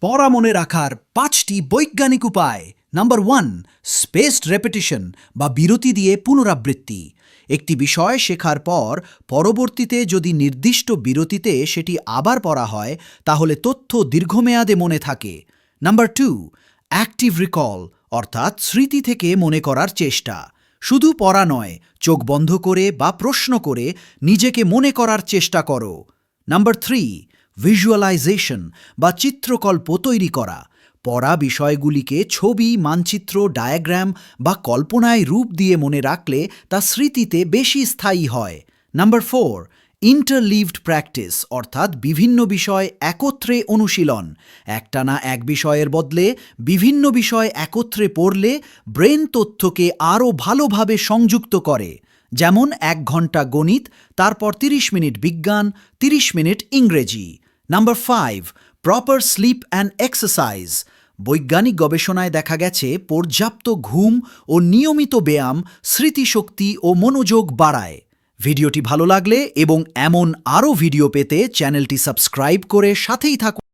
পড়া মনে রাখার পাঁচটি বৈজ্ঞানিক উপায়। নাম্বার ওয়ান, স্পেসড রেপিটিশন বা বিরতি দিয়ে পুনরাবৃত্তি। একটি বিষয় শেখার পর পরবর্তীতে যদি নির্দিষ্ট বিরতিতে সেটি আবার পড়া হয়, তাহলে তথ্য দীর্ঘমেয়াদে মনে থাকে। নাম্বার টু, অ্যাক্টিভ রিকল, অর্থাৎ স্মৃতি থেকে মনে করার চেষ্টা। শুধু পড়া নয়, চোখ বন্ধ করে বা প্রশ্ন করে নিজেকে মনে করার চেষ্টা করো। নাম্বার থ্রি ভিজুয়ালাইজেশন বা চিত্রকল্প তৈরি করা। পড়া বিষয়গুলিকে ছবি, মানচিত্র ডায়াগ্রাম বা কল্পনায় রূপ দিয়ে মনে রাখলে তা স্মৃতিতে বেশি স্থায়ী হয়। নাম্বার ফোর ইন্টারলিভড প্র্যাকটিস অর্থাৎ বিভিন্ন বিষয় একত্রে অনুশীলন। একটানা এক বিষয়ের বদলে বিভিন্ন বিষয় একত্রে পড়লে ব্রেন তথ্যকে আরও ভালোভাবে সংযুক্ত করে। যেমন এক ঘণ্টা গণিত, তারপর 30 মিনিট বিজ্ঞান 30 মিনিট ইংরেজি। Number five, proper sleep and exercise. বৈজ্ঞানিক গবেষণায় দেখা গেছে, পর্যাপ্ত ঘুম ও নিয়মিত ব্যায়াম স্মৃতিশক্তি ও মনোযোগ বাড়ায়। ভিডিওটি ভালো লাগলে এবং এমন আরও ভিডিও পেতে চ্যানেলটি সাবস্ক্রাইব করে সাথেই থাকুন।